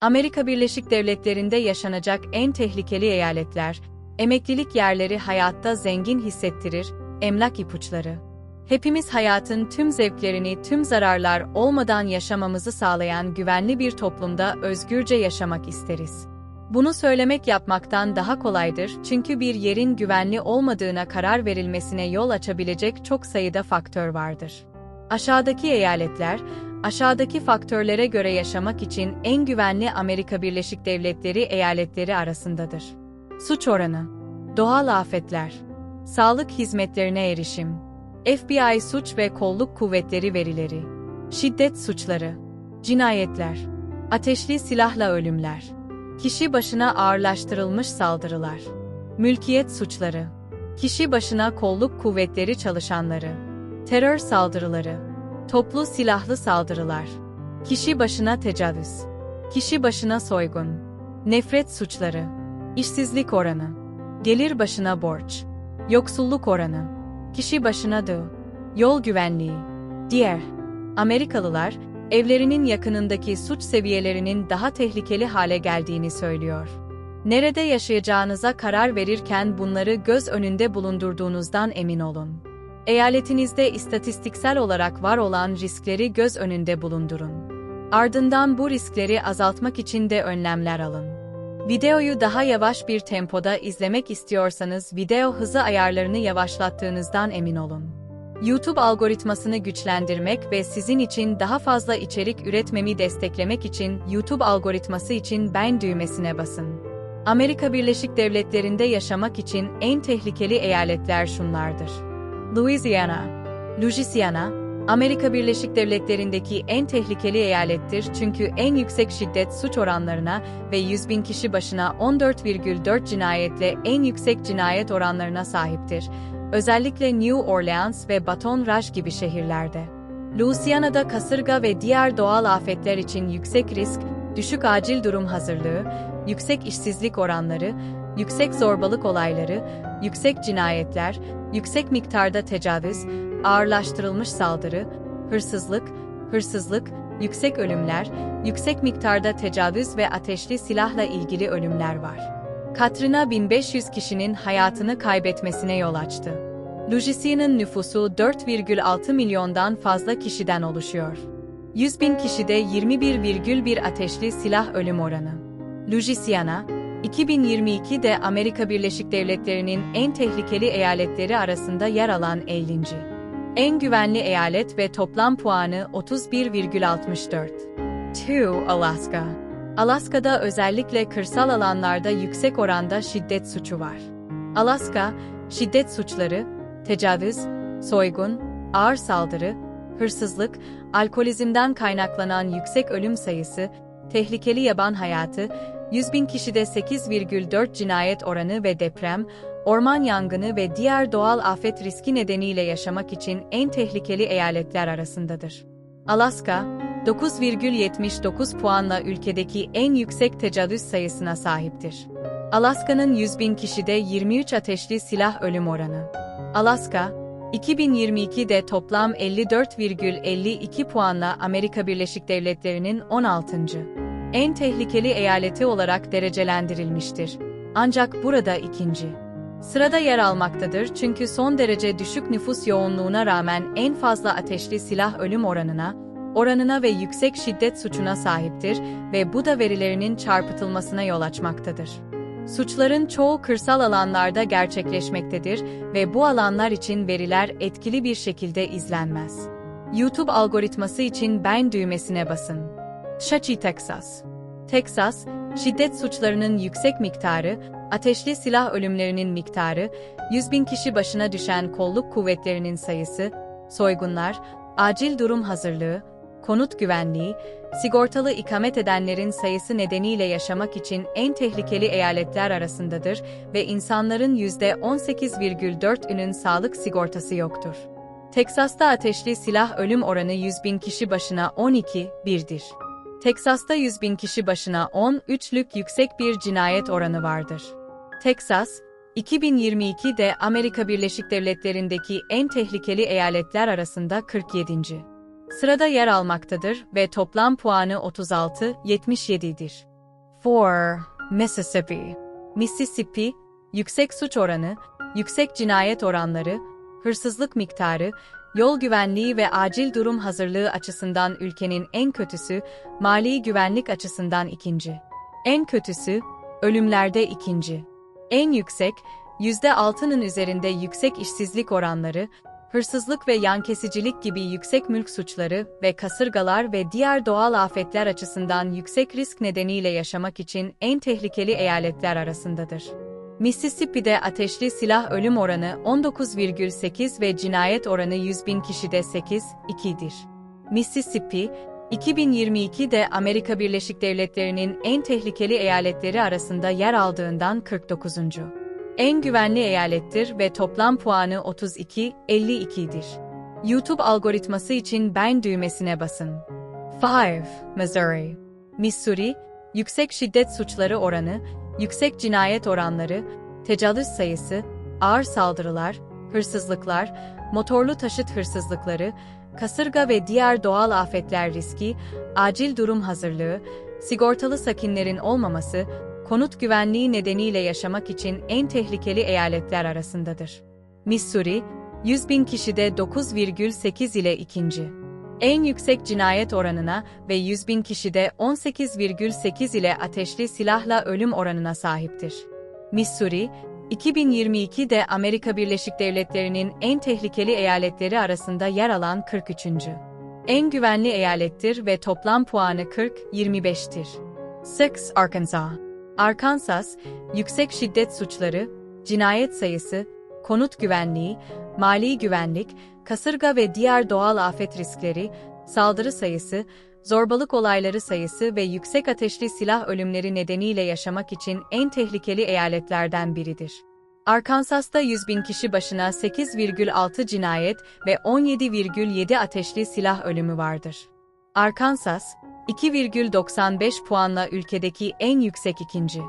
Amerika Birleşik Devletleri'nde yaşanacak en tehlikeli eyaletler, emeklilik yerleri hayatta zengin hissettirir, emlak ipuçları. Hepimiz hayatın tüm zevklerini tüm zararlar olmadan yaşamamızı sağlayan güvenli bir toplumda özgürce yaşamak isteriz. Bunu söylemek yapmaktan daha kolaydır çünkü bir yerin güvenli olmadığına karar verilmesine yol açabilecek çok sayıda faktör vardır. Aşağıdaki eyaletler, aşağıdaki faktörlere göre yaşamak için en güvenli Amerika Birleşik Devletleri eyaletleri arasındadır. Suç oranı, doğal afetler, sağlık hizmetlerine erişim, FBI suç ve kolluk kuvvetleri verileri, şiddet suçları, cinayetler, ateşli silahla ölümler, kişi başına ağırlaştırılmış saldırılar, mülkiyet suçları, kişi başına kolluk kuvvetleri çalışanları, terör saldırıları, toplu silahlı saldırılar, kişi başına tecavüz, kişi başına soygun, nefret suçları, işsizlik oranı, gelir başına borç, yoksulluk oranı, kişi başına dağ, yol güvenliği, diğer. Amerikalılar, evlerinin yakınındaki suç seviyelerinin daha tehlikeli hale geldiğini söylüyor. Nerede yaşayacağınıza karar verirken bunları göz önünde bulundurduğunuzdan emin olun. Eyaletinizde istatistiksel olarak var olan riskleri göz önünde bulundurun. Ardından bu riskleri azaltmak için de önlemler alın. Videoyu daha yavaş bir tempoda izlemek istiyorsanız video hızı ayarlarını yavaşlattığınızdan emin olun. YouTube algoritmasını güçlendirmek ve sizin için daha fazla içerik üretmemi desteklemek için YouTube algoritması için beğen düğmesine basın. Amerika Birleşik Devletleri'nde yaşamak için en tehlikeli eyaletler şunlardır. Louisiana, Louisiana, Amerika Birleşik Devletleri'ndeki en tehlikeli eyalettir çünkü en yüksek şiddet suç oranlarına ve 100 bin kişi başına 14,4 cinayetle en yüksek cinayet oranlarına sahiptir. Özellikle New Orleans ve Baton Rouge gibi şehirlerde. Louisiana'da kasırga ve diğer doğal afetler için yüksek risk, düşük acil durum hazırlığı, yüksek işsizlik oranları, yüksek zorbalık olayları, yüksek cinayetler, yüksek miktarda tecavüz, ağırlaştırılmış saldırı, hırsızlık, hırsızlık, yüksek ölümler, yüksek miktarda tecavüz ve ateşli silahla ilgili ölümler var. Katrina 1500 kişinin hayatını kaybetmesine yol açtı. Louisiana'nın nüfusu 4,6 milyondan fazla kişiden oluşuyor. 100 bin kişide 21,1 ateşli silah ölüm oranı. Louisiana, 2022'de Amerika Birleşik Devletleri'nin en tehlikeli eyaletleri arasında yer alan 50. En güvenli eyalet ve toplam puanı 31,64. 2. Alaska Alaska'da özellikle kırsal alanlarda yüksek oranda şiddet suçu var. Alaska, şiddet suçları, tecavüz, soygun, ağır saldırı, hırsızlık, alkolizmden kaynaklanan yüksek ölüm sayısı, tehlikeli yaban hayatı, 100 bin kişide 8,4 cinayet oranı ve deprem, orman yangını ve diğer doğal afet riski nedeniyle yaşamak için en tehlikeli eyaletler arasındadır. Alaska, 9,79 puanla ülkedeki en yüksek tecavüz sayısına sahiptir. Alaska'nın 100 bin kişide 23 ateşli silah ölüm oranı. Alaska, 2022'de toplam 54,52 puanla Amerika Birleşik Devletleri'nin 16 en tehlikeli eyaleti olarak derecelendirilmiştir. Ancak burada ikinci sırada yer almaktadır çünkü son derece düşük nüfus yoğunluğuna rağmen en fazla ateşli silah ölüm oranına, oranına ve yüksek şiddet suçuna sahiptir ve bu da verilerinin çarpıtılmasına yol açmaktadır. Suçların çoğu kırsal alanlarda gerçekleşmektedir ve bu alanlar için veriler etkili bir şekilde izlenmez. YouTube algoritması için beğen düğmesine basın. Shachi, Texas. Texas, şiddet suçlarının yüksek miktarı, ateşli silah ölümlerinin miktarı, 100 bin kişi başına düşen kolluk kuvvetlerinin sayısı, soygunlar, acil durum hazırlığı, konut güvenliği, sigortalı ikamet edenlerin sayısı nedeniyle yaşamak için en tehlikeli eyaletler arasındadır ve insanların %18,4'ünün sağlık sigortası yoktur. Teksas'ta ateşli silah ölüm oranı 100 bin kişi başına 12, 1'dir. Teksas'ta 100 bin kişi başına 13'lük yüksek bir cinayet oranı vardır. Teksas, 2022'de Amerika Birleşik Devletleri'ndeki en tehlikeli eyaletler arasında 47. Sırada yer almaktadır ve toplam puanı 36-77'dir. 4. Mississippi Mississippi, yüksek suç oranı, yüksek cinayet oranları, hırsızlık miktarı, yol güvenliği ve acil durum hazırlığı açısından ülkenin en kötüsü, mali güvenlik açısından ikinci. En kötüsü, ölümlerde ikinci. En yüksek, %6'nın üzerinde yüksek işsizlik oranları, hırsızlık ve yan kesicilik gibi yüksek mülk suçları ve kasırgalar ve diğer doğal afetler açısından yüksek risk nedeniyle yaşamak için en tehlikeli eyaletler arasındadır. Mississippi'de ateşli silah ölüm oranı 19,8 ve cinayet oranı 100 bin kişide 8,2'dir. Mississippi, 2022'de Amerika Birleşik Devletleri'nin en tehlikeli eyaletleri arasında yer aldığından 49. En güvenli eyalettir ve toplam puanı 32-52'dir. YouTube algoritması için beğen düğmesine basın. 5. Missouri Missouri, yüksek şiddet suçları oranı, yüksek cinayet oranları, tecavüz sayısı, ağır saldırılar, hırsızlıklar, motorlu taşıt hırsızlıkları, kasırga ve diğer doğal afetler riski, acil durum hazırlığı, sigortalı sakinlerin olmaması, konut güvenliği nedeniyle yaşamak için en tehlikeli eyaletler arasındadır. Missouri, 100 bin kişide 9,8 ile ikinci. En yüksek cinayet oranına ve 100 bin kişide 18,8 ile ateşli silahla ölüm oranına sahiptir. Missouri, 2022'de Amerika Birleşik Devletleri'nin en tehlikeli eyaletleri arasında yer alan 43. En güvenli eyalettir ve toplam puanı 40-25'tir. 6. Arkansas Arkansas, yüksek şiddet suçları, cinayet sayısı, konut güvenliği, mali güvenlik, kasırga ve diğer doğal afet riskleri, saldırı sayısı, zorbalık olayları sayısı ve yüksek ateşli silah ölümleri nedeniyle yaşamak için en tehlikeli eyaletlerden biridir. Arkansas'ta 100 bin kişi başına 8,6 cinayet ve 17,7 ateşli silah ölümü vardır. Arkansas, 2,95 puanla ülkedeki en yüksek ikinci.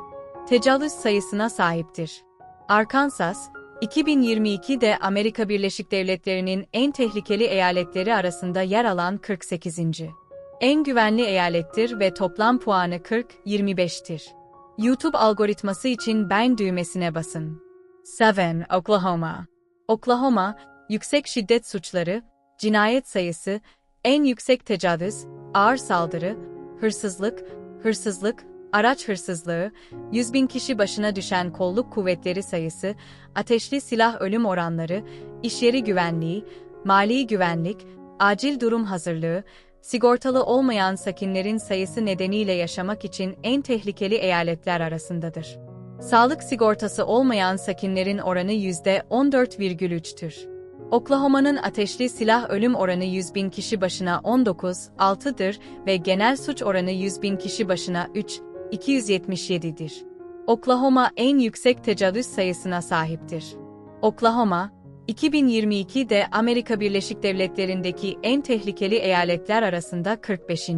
Tecavüz sayısına sahiptir. Arkansas, 2022'de Amerika Birleşik Devletleri'nin en tehlikeli eyaletleri arasında yer alan 48. En güvenli eyalettir ve toplam puanı 40-25'tir. YouTube algoritması için beğen düğmesine basın. 7. Oklahoma Oklahoma, yüksek şiddet suçları, cinayet sayısı, en yüksek tecavüz, ağır saldırı, hırsızlık, hırsızlık, araç hırsızlığı, 100 bin kişi başına düşen kolluk kuvvetleri sayısı, ateşli silah ölüm oranları, işyeri güvenliği, mali güvenlik, acil durum hazırlığı, sigortalı olmayan sakinlerin sayısı nedeniyle yaşamak için en tehlikeli eyaletler arasındadır. Sağlık sigortası olmayan sakinlerin oranı %14,3'tür. Oklahoma'nın ateşli silah ölüm oranı 100 bin kişi başına 19,6'dır ve genel suç oranı 100 bin kişi başına 3,277'dir. Oklahoma en yüksek tecavüz sayısına sahiptir. Oklahoma, 2022'de Amerika Birleşik Devletleri'ndeki en tehlikeli eyaletler arasında 45.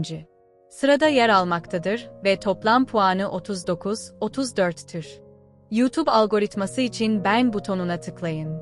sırada yer almaktadır ve toplam puanı 39-34'tür. YouTube algoritması için beğen butonuna tıklayın.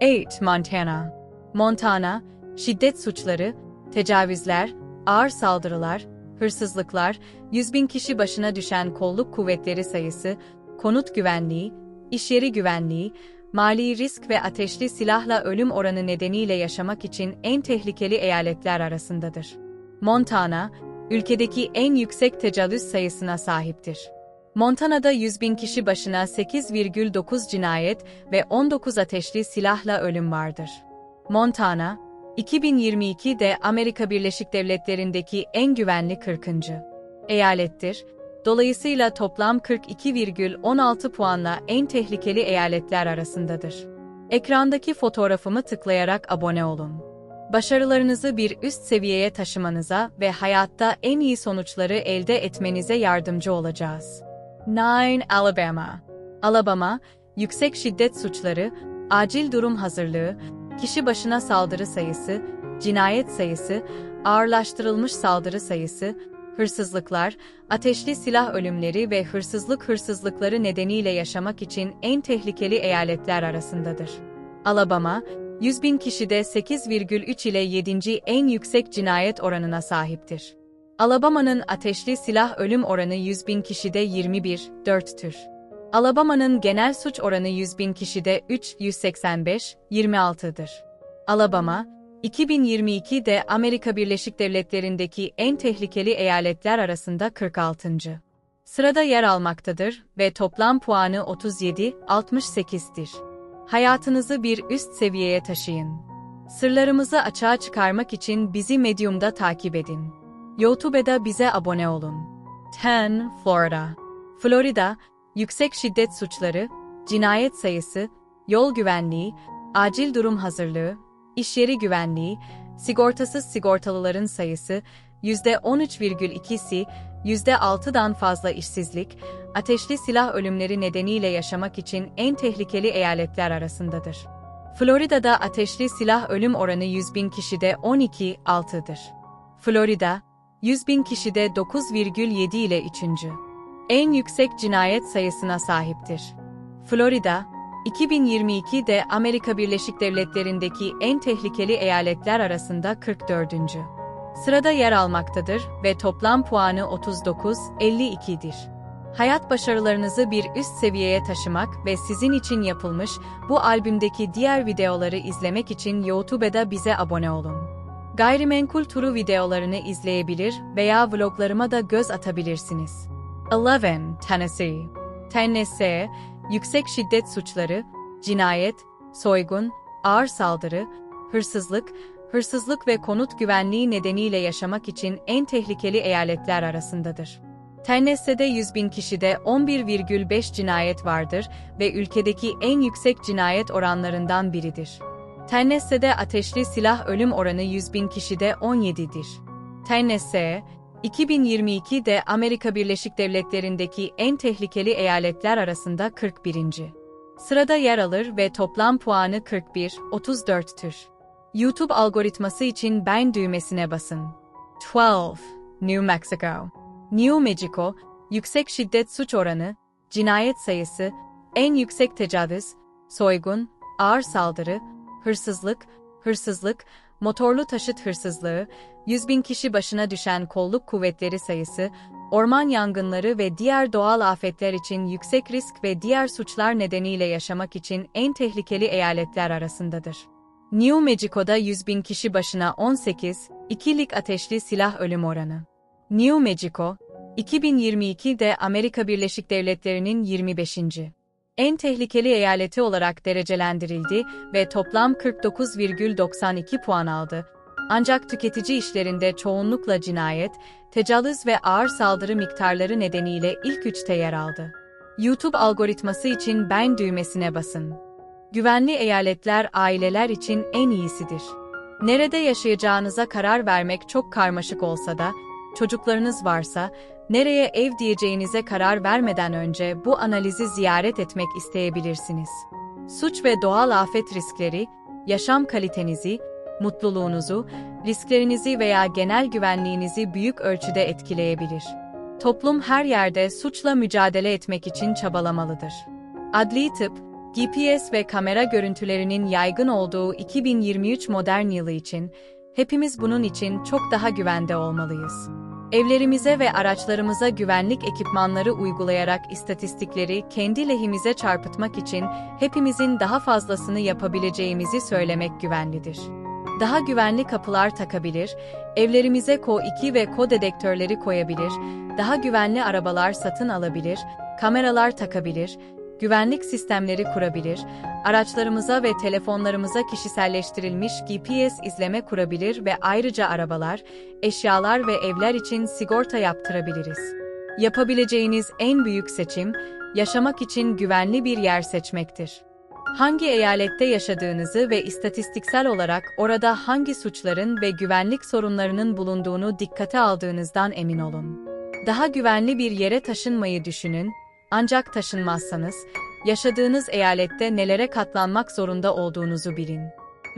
8. Montana Montana, şiddet suçları, tecavüzler, ağır saldırılar, hırsızlıklar, 100 bin kişi başına düşen kolluk kuvvetleri sayısı, konut güvenliği, işyeri güvenliği, mali risk ve ateşli silahla ölüm oranı nedeniyle yaşamak için en tehlikeli eyaletler arasındadır. Montana, ülkedeki en yüksek tecavüz sayısına sahiptir. Montana'da 100 bin kişi başına 8,9 cinayet ve 19 ateşli silahla ölüm vardır. Montana, 2022'de Amerika Birleşik Devletleri'ndeki en güvenli 40. eyalettir. Dolayısıyla toplam 42,16 puanla en tehlikeli eyaletler arasındadır. Ekrandaki fotoğrafımı tıklayarak abone olun. Başarılarınızı bir üst seviyeye taşımanıza ve hayatta en iyi sonuçları elde etmenize yardımcı olacağız. 9. Alabama Alabama, yüksek şiddet suçları, acil durum hazırlığı, kişi başına saldırı sayısı, cinayet sayısı, ağırlaştırılmış saldırı sayısı, hırsızlıklar, ateşli silah ölümleri ve hırsızlık hırsızlıkları nedeniyle yaşamak için en tehlikeli eyaletler arasındadır. Alabama, 100 bin kişide 8,3 ile 7. en yüksek cinayet oranına sahiptir. Alabama'nın ateşli silah ölüm oranı 100 bin kişide 21,4'tür. Alabama'nın genel suç oranı 100 bin kişide 3,185,26'dır. Alabama, 2022'de Amerika Birleşik Devletleri'ndeki en tehlikeli eyaletler arasında 46. sırada yer almaktadır ve toplam puanı 37-68'dir. Hayatınızı bir üst seviyeye taşıyın. Sırlarımızı açığa çıkarmak için bizi Medium'da takip edin. YouTube'da bize abone olun. 10. Florida Florida, yüksek şiddet suçları, cinayet sayısı, yol güvenliği, acil durum hazırlığı, iş yeri güvenliği, sigortasız sigortalıların sayısı, %13,2'si, %6'dan fazla işsizlik, ateşli silah ölümleri nedeniyle yaşamak için en tehlikeli eyaletler arasındadır. Florida'da ateşli silah ölüm oranı 100 bin kişide 12,6'dır. Florida, 100 bin kişide 9,7 ile 3. En yüksek cinayet sayısına sahiptir. Florida, 2022'de Amerika Birleşik Devletleri'ndeki en tehlikeli eyaletler arasında 44. sırada yer almaktadır ve toplam puanı 39-52'dir. Hayat başarılarınızı bir üst seviyeye taşımak ve sizin için yapılmış bu albümdeki diğer videoları izlemek için YouTube'da bize abone olun. Gayrimenkul turu videolarını izleyebilir veya vloglarıma da göz atabilirsiniz. 11. Tennessee Tennessee, yüksek şiddet suçları, cinayet, soygun, ağır saldırı, hırsızlık, hırsızlık ve konut güvenliği nedeniyle yaşamak için en tehlikeli eyaletler arasındadır. Tennessee'de 100 bin kişide 11,5 cinayet vardır ve ülkedeki en yüksek cinayet oranlarından biridir. Tennessee'de ateşli silah ölüm oranı 100 bin kişide 17'dir. Tennessee, 2022'de Amerika Birleşik Devletleri'ndeki en tehlikeli eyaletler arasında 41. sırada yer alır ve toplam puanı 41-34'tür. YouTube algoritması için beğen düğmesine basın. 12. New Mexico New Mexico, yüksek şiddet suç oranı, cinayet sayısı, en yüksek tecavüz, soygun, ağır saldırı, hırsızlık, hırsızlık, motorlu taşıt hırsızlığı, 100 bin kişi başına düşen kolluk kuvvetleri sayısı, orman yangınları ve diğer doğal afetler için yüksek risk ve diğer suçlar nedeniyle yaşamak için en tehlikeli eyaletler arasındadır. New Mexico'da 100 bin kişi başına 18, ikilik ateşli silah ölüm oranı. New Mexico, 2022'de Amerika Birleşik Devletleri'nin 25. en tehlikeli eyaleti olarak derecelendirildi ve toplam 49,92 puan aldı. Ancak tüketici işlerinde çoğunlukla cinayet, tecavüz ve ağır saldırı miktarları nedeniyle ilk üçte yer aldı. YouTube algoritması için beğen düğmesine basın. Güvenli eyaletler aileler için en iyisidir. Nerede yaşayacağınıza karar vermek çok karmaşık olsa da, çocuklarınız varsa, nereye ev diyeceğinize karar vermeden önce bu analizi ziyaret etmek isteyebilirsiniz. Suç ve doğal afet riskleri, yaşam kalitenizi, mutluluğunuzu, risklerinizi veya genel güvenliğinizi büyük ölçüde etkileyebilir. Toplum her yerde suçla mücadele etmek için çabalamalıdır. Adli tıp, GPS ve kamera görüntülerinin yaygın olduğu 2023 modern yılı için, hepimiz bunun için çok daha güvende olmalıyız. Evlerimize ve araçlarımıza güvenlik ekipmanları uygulayarak istatistikleri kendi lehimize çarpıtmak için hepimizin daha fazlasını yapabileceğimizi söylemek güvenlidir. Daha güvenli kapılar takabilir, evlerimize Ko2 ve Ko dedektörleri koyabilir, daha güvenli arabalar satın alabilir, kameralar takabilir, güvenlik sistemleri kurabilir, araçlarımıza ve telefonlarımıza kişiselleştirilmiş GPS izleme kurabilir ve ayrıca arabalar, eşyalar ve evler için sigorta yaptırabiliriz. Yapabileceğiniz en büyük seçim, yaşamak için güvenli bir yer seçmektir. Hangi eyalette yaşadığınızı ve istatistiksel olarak orada hangi suçların ve güvenlik sorunlarının bulunduğunu dikkate aldığınızdan emin olun. Daha güvenli bir yere taşınmayı düşünün ancak taşınmazsanız, yaşadığınız eyalette nelere katlanmak zorunda olduğunuzu bilin.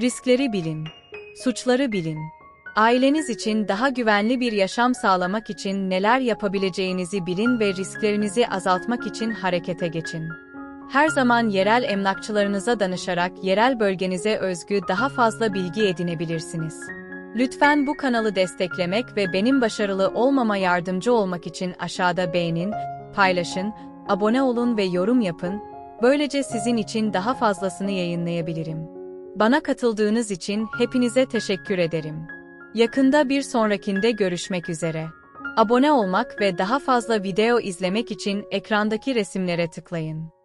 Riskleri bilin. Suçları bilin. Aileniz için daha güvenli bir yaşam sağlamak için neler yapabileceğinizi bilin ve risklerinizi azaltmak için harekete geçin. Her zaman yerel emlakçılarınıza danışarak yerel bölgenize özgü daha fazla bilgi edinebilirsiniz. Lütfen bu kanalı desteklemek ve benim başarılı olmama yardımcı olmak için aşağıda beğenin, paylaşın, abone olun ve yorum yapın. Böylece sizin için daha fazlasını yayınlayabilirim. Bana katıldığınız için hepinize teşekkür ederim. Yakında bir sonrakinde görüşmek üzere. Abone olmak ve daha fazla video izlemek için ekrandaki resimlere tıklayın.